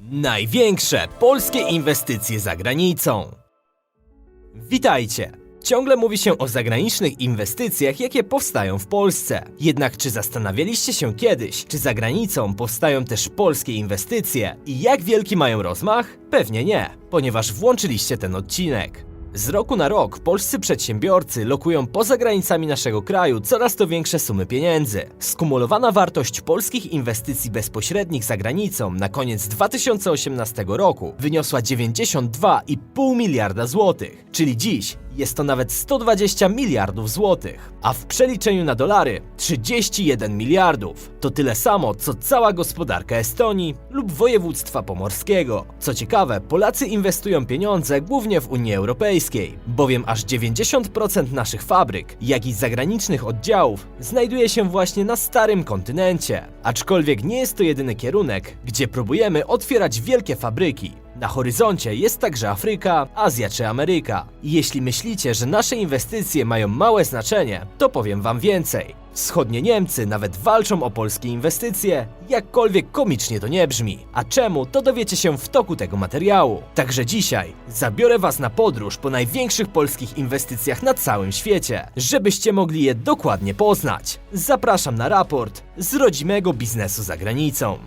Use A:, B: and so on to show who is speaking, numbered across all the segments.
A: Największe polskie inwestycje za granicą. Witajcie! Ciągle mówi się o zagranicznych inwestycjach, jakie powstają w Polsce. Jednak czy zastanawialiście się kiedyś, czy za granicą powstają też polskie inwestycje i jak wielki mają rozmach? Pewnie nie, ponieważ włączyliście ten odcinek. Z roku na rok polscy przedsiębiorcy lokują poza granicami naszego kraju coraz to większe sumy pieniędzy. Skumulowana wartość polskich inwestycji bezpośrednich za granicą na koniec 2018 roku wyniosła 92,5 miliarda złotych, czyli dziś jest to nawet 120 miliardów złotych, a w przeliczeniu na dolary 31 miliardów. To tyle samo, co cała gospodarka Estonii lub województwa pomorskiego. Co ciekawe, Polacy inwestują pieniądze głównie w Unii Europejskiej, bowiem aż 90% naszych fabryk, jak i zagranicznych oddziałów znajduje się właśnie na starym kontynencie. Aczkolwiek nie jest to jedyny kierunek, gdzie próbujemy otwierać wielkie fabryki. Na horyzoncie jest także Afryka, Azja czy Ameryka. Jeśli myślicie, że nasze inwestycje mają małe znaczenie, to powiem wam więcej. Wschodnie Niemcy nawet walczą o polskie inwestycje, jakkolwiek komicznie to nie brzmi. A czemu, to dowiecie się w toku tego materiału. Także dzisiaj zabiorę was na podróż po największych polskich inwestycjach na całym świecie, żebyście mogli je dokładnie poznać. Zapraszam na raport z rodzimego biznesu za granicą.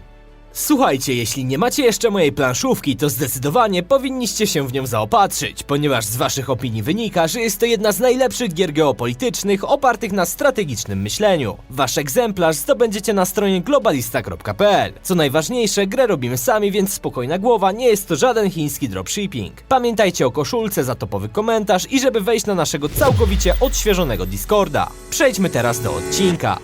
A: Słuchajcie, jeśli nie macie jeszcze mojej planszówki, to zdecydowanie powinniście się w nią zaopatrzyć, ponieważ z waszych opinii wynika, że jest to jedna z najlepszych gier geopolitycznych opartych na strategicznym myśleniu. Wasz egzemplarz zdobędziecie na stronie globalista.pl. Co najważniejsze, grę robimy sami, więc spokojna głowa, nie jest to żaden chiński dropshipping. Pamiętajcie o koszulce za topowy komentarz i żeby wejść na naszego całkowicie odświeżonego Discorda. Przejdźmy teraz do odcinka.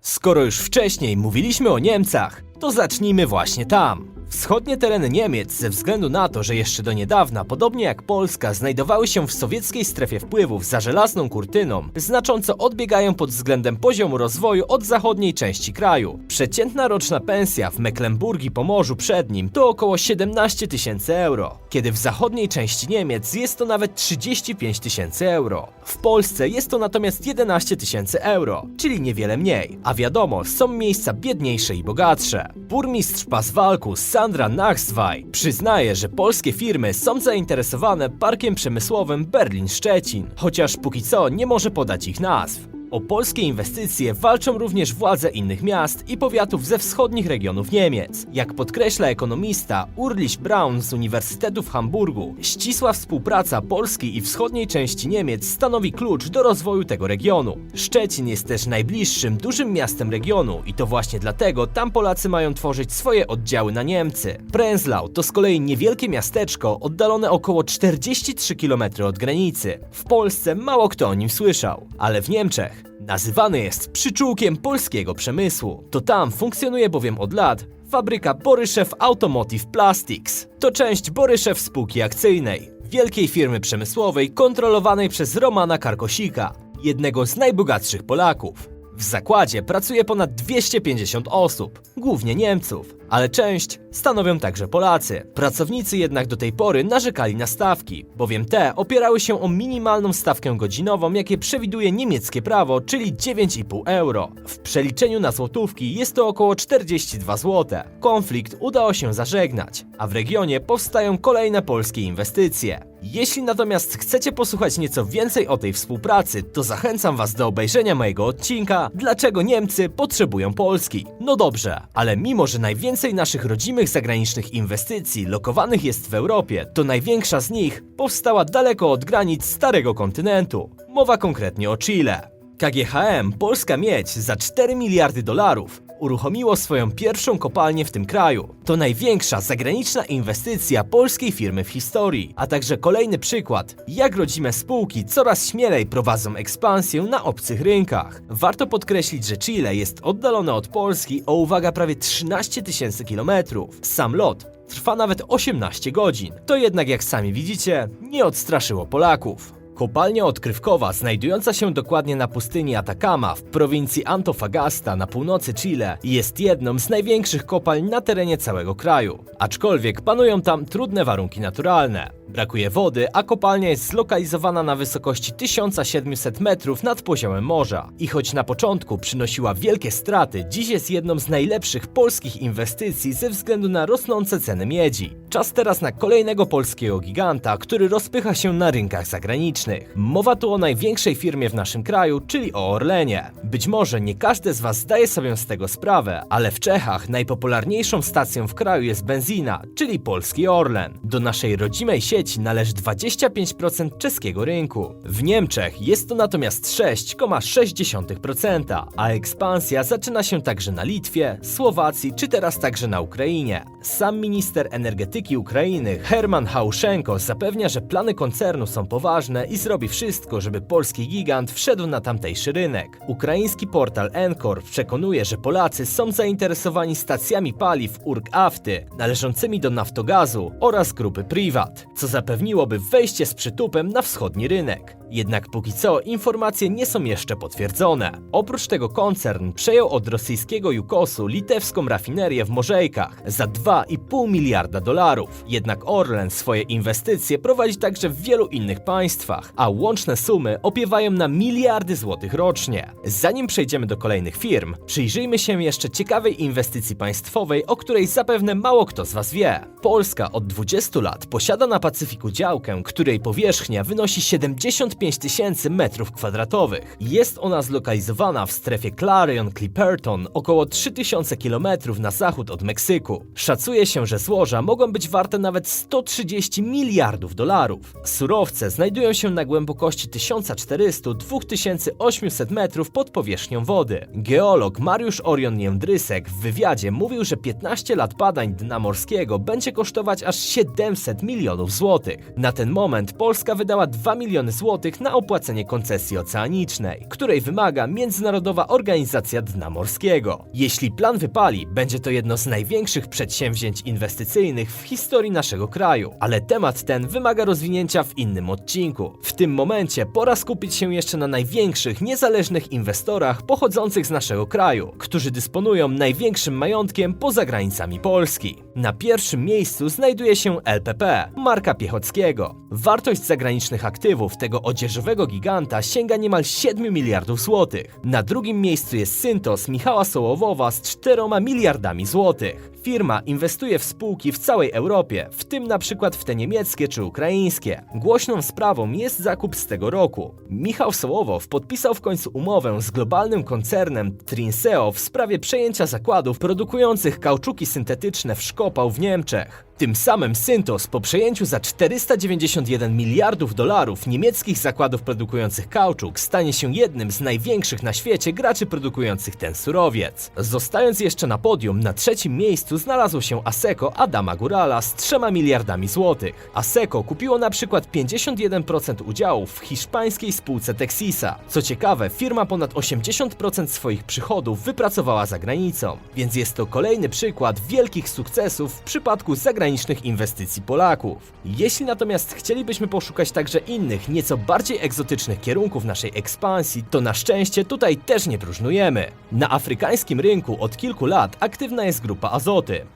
A: Skoro już wcześniej mówiliśmy o Niemcach, to zacznijmy właśnie tam. Wschodnie tereny Niemiec, ze względu na to, że jeszcze do niedawna, podobnie jak Polska, znajdowały się w sowieckiej strefie wpływów za żelazną kurtyną, znacząco odbiegają pod względem poziomu rozwoju od zachodniej części kraju. Przeciętna roczna pensja w Mecklenburgii Pomorzu Przednim to około 17 tysięcy euro, kiedy w zachodniej części Niemiec jest to nawet 35 tysięcy euro. W Polsce jest to natomiast 11 tysięcy euro, czyli niewiele mniej. A wiadomo, są miejsca biedniejsze i bogatsze. Burmistrz Paswalku Sandra Nachswaj przyznaje, że polskie firmy są zainteresowane parkiem przemysłowym Berlin-Szczecin, chociaż póki co nie może podać ich nazw. O polskie inwestycje walczą również władze innych miast i powiatów ze wschodnich regionów Niemiec. Jak podkreśla ekonomista Urlich Braun z Uniwersytetu w Hamburgu, ścisła współpraca Polski i wschodniej części Niemiec stanowi klucz do rozwoju tego regionu. Szczecin jest też najbliższym dużym miastem regionu i to właśnie dlatego tam Polacy mają tworzyć swoje oddziały na Niemcy. Prenzlau to z kolei niewielkie miasteczko oddalone około 43 km od granicy. W Polsce mało kto o nim słyszał, ale w Niemczech Nazywany jest przyczółkiem polskiego przemysłu. To tam funkcjonuje bowiem od lat fabryka Boryszew Automotive Plastics. To część Boryszew spółki akcyjnej, wielkiej firmy przemysłowej kontrolowanej przez Romana Karkosika, jednego z najbogatszych Polaków. W zakładzie pracuje ponad 250 osób, głównie Niemców, ale część stanowią także Polacy. Pracownicy jednak do tej pory narzekali na stawki, bowiem te opierały się o minimalną stawkę godzinową, jakie przewiduje niemieckie prawo, czyli 9,5 euro. W przeliczeniu na złotówki jest to około 42 zł. Konflikt udało się zażegnać, a w regionie powstają kolejne polskie inwestycje. Jeśli natomiast chcecie posłuchać nieco więcej o tej współpracy, to zachęcam Was do obejrzenia mojego odcinka Dlaczego Niemcy potrzebują Polski? No dobrze, ale mimo że najwięcej naszych rodzimych zagranicznych inwestycji lokowanych jest w Europie, to największa z nich powstała daleko od granic starego kontynentu. Mowa konkretnie o Chile. KGHM Polska Miedź za 4 miliardy dolarów uruchomiło swoją pierwszą kopalnię w tym kraju. To największa zagraniczna inwestycja polskiej firmy w historii, a także kolejny przykład, jak rodzime spółki coraz śmielej prowadzą ekspansję na obcych rynkach. Warto podkreślić, że Chile jest oddalone od Polski o uwaga prawie 13 tysięcy kilometrów. Sam lot trwa nawet 18 godzin. To jednak jak sami widzicie, nie odstraszyło Polaków. Kopalnia odkrywkowa, znajdująca się dokładnie na pustyni Atacama w prowincji Antofagasta na północy Chile, jest jedną z największych kopalń na terenie całego kraju. Aczkolwiek panują tam trudne warunki naturalne. Brakuje wody, a kopalnia jest zlokalizowana na wysokości 1700 metrów nad poziomem morza. I choć na początku przynosiła wielkie straty, dziś jest jedną z najlepszych polskich inwestycji ze względu na rosnące ceny miedzi. Czas teraz na kolejnego polskiego giganta, który rozpycha się na rynkach zagranicznych. Mowa tu o największej firmie w naszym kraju, czyli o Orlenie. Być może nie każdy z Was zdaje sobie z tego sprawę, ale w Czechach najpopularniejszą stacją w kraju jest benzina, czyli polski Orlen. Do naszej rodzimej sieci należy 25% czeskiego rynku. W Niemczech jest to natomiast 6,6%, a ekspansja zaczyna się także na Litwie, Słowacji czy teraz także na Ukrainie. Sam minister energetyki Ukrainy Herman Hauszenko zapewnia, że plany koncernu są poważne i zrobi wszystko, żeby polski gigant wszedł na tamtejszy rynek. Ukraiński portal Encore przekonuje, że Polacy są zainteresowani stacjami paliw Urk-Afty należącymi do Naftogazu oraz grupy Privat, co zapewniłoby wejście z przytupem na wschodni rynek. Jednak póki co informacje nie są jeszcze potwierdzone. Oprócz tego koncern przejął od rosyjskiego Jukosu litewską rafinerię w Morzejkach za 2,5 miliarda dolarów. Jednak Orlen swoje inwestycje prowadzi także w wielu innych państwach, a łączne sumy opiewają na miliardy złotych rocznie. Zanim przejdziemy do kolejnych firm, przyjrzyjmy się jeszcze ciekawej inwestycji państwowej, o której zapewne mało kto z Was wie. Polska od 20 lat posiada na Pacyfiku działkę, której powierzchnia wynosi 75 tysięcy metrów kwadratowych. Jest ona zlokalizowana w strefie Clarion-Clipperton, około 3000 km na zachód od Meksyku. Szacuje się, że złoża mogą być warte nawet 130 miliardów dolarów. Surowce znajdują się na głębokości 1400-2800 metrów pod powierzchnią wody. Geolog Mariusz Orion Jędrysek w wywiadzie mówił, że 15 lat badań dna morskiego będzie kosztować aż 700 milionów złotych. Na ten moment Polska wydała 2 miliony złotych na opłacenie koncesji oceanicznej, której wymaga Międzynarodowa Organizacja Dna Morskiego. Jeśli plan wypali, będzie to jedno z największych przedsięwzięć inwestycyjnych w historii naszego kraju, ale temat ten wymaga rozwinięcia w innym odcinku. W tym momencie pora skupić się jeszcze na największych, niezależnych inwestorach pochodzących z naszego kraju, którzy dysponują największym majątkiem poza granicami Polski. Na pierwszym miejscu znajduje się LPP, marka Piechockiego. Wartość zagranicznych aktywów tego odzieżowego giganta sięga niemal 7 miliardów złotych. Na drugim miejscu jest Syntos Michała Sołowowa z 4 miliardami złotych. Firma inwestuje w spółki w całej Europie, w tym na przykład w te niemieckie czy ukraińskie. Głośną sprawą jest zakup z tego roku. Michał Sołowow podpisał w końcu umowę z globalnym koncernem Trinseo w sprawie przejęcia zakładów produkujących kauczuki syntetyczne w Szkopał w Niemczech. Tym samym Syntos po przejęciu za 491 miliardów dolarów niemieckich zakładów produkujących kauczuk stanie się jednym z największych na świecie graczy produkujących ten surowiec. Zostając jeszcze na podium, na trzecim miejscu znalazło się Asseco Adama Gurala z 3 miliardami złotych. Asseco kupiło na przykład 51% udziałów w hiszpańskiej spółce Texisa. Co ciekawe, firma ponad 80% swoich przychodów wypracowała za granicą, więc jest to kolejny przykład wielkich sukcesów w przypadku zagranicznych inwestycji Polaków. Jeśli natomiast chcielibyśmy poszukać także innych, nieco bardziej egzotycznych kierunków naszej ekspansji, to na szczęście tutaj też nie próżnujemy. Na afrykańskim rynku od kilku lat aktywna jest grupa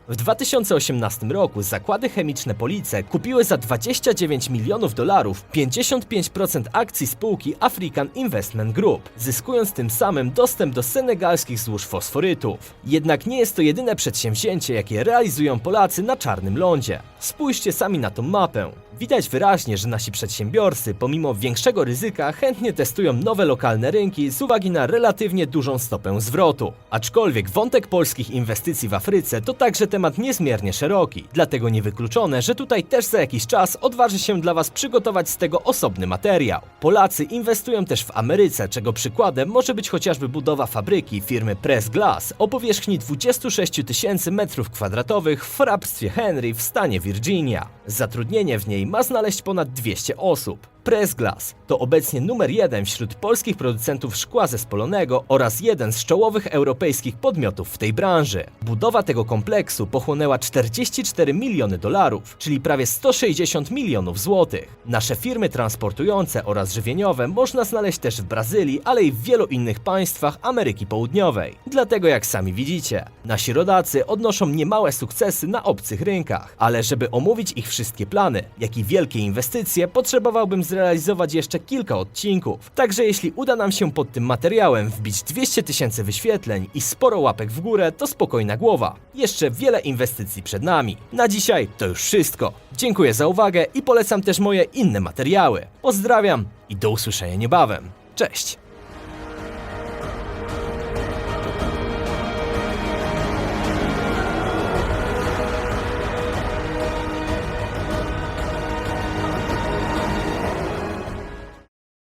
A: W 2018 roku zakłady chemiczne Police kupiły za 29 milionów dolarów 55% akcji spółki African Investment Group, zyskując tym samym dostęp do senegalskich złóż fosforytów. Jednak nie jest to jedyne przedsięwzięcie, jakie realizują Polacy na czarnym lądzie. Spójrzcie sami na tą mapę. Widać wyraźnie, że nasi przedsiębiorcy, pomimo większego ryzyka, chętnie testują nowe lokalne rynki z uwagi na relatywnie dużą stopę zwrotu. Aczkolwiek wątek polskich inwestycji w Afryce to także temat niezmiernie szeroki, dlatego niewykluczone, że tutaj też za jakiś czas odważy się dla Was przygotować z tego osobny materiał. Polacy inwestują też w Ameryce, czego przykładem może być chociażby budowa fabryki firmy Press Glass o powierzchni 26 tysięcy metrów kwadratowych w hrabstwie Henry w stanie Virginia. Zatrudnienie w niej ma znaleźć ponad 200 osób. Pressglass to obecnie numer jeden wśród polskich producentów szkła zespolonego oraz jeden z czołowych europejskich podmiotów w tej branży. Budowa tego kompleksu pochłonęła 44 miliony dolarów, czyli prawie 160 milionów złotych. Nasze firmy transportujące oraz żywieniowe można znaleźć też w Brazylii, ale i w wielu innych państwach Ameryki Południowej. Dlatego jak sami widzicie, nasi rodacy odnoszą niemałe sukcesy na obcych rynkach, ale żeby omówić ich wszystkie plany, jak i wielkie inwestycje, potrzebowałbym zrealizować jeszcze kilka odcinków. Także jeśli uda nam się pod tym materiałem wbić 200 tysięcy wyświetleń i sporo łapek w górę, to spokojna głowa. Jeszcze wiele inwestycji przed nami. Na dzisiaj to już wszystko. Dziękuję za uwagę i polecam też moje inne materiały. Pozdrawiam i do usłyszenia niebawem. Cześć!